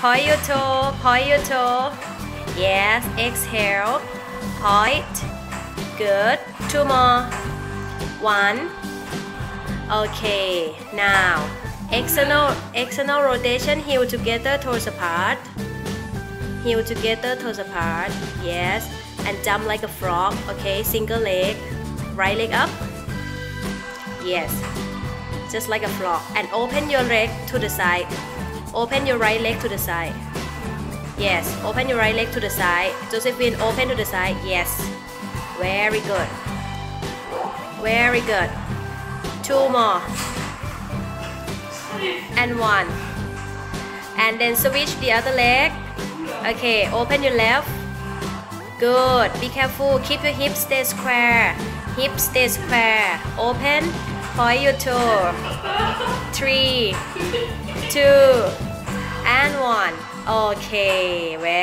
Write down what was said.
point your toe point your toe yes exhale. Point good. Two more. One. Okay now external external rotation heel together toes apart heel together toes apart yes. And jump like a frog okay single leg. Right leg up yes. Just like a frog. And open your leg to the side open your right leg to the side. Yes open your right leg to the side. Josephine open to the side. Yes. Very good. Very good. Two more. And one. And then switch the other leg. Okay open your left. Good. Be careful. Keep your hips stay square. Hips stay square. Open. Point your toe. Three. Two and one. Okay very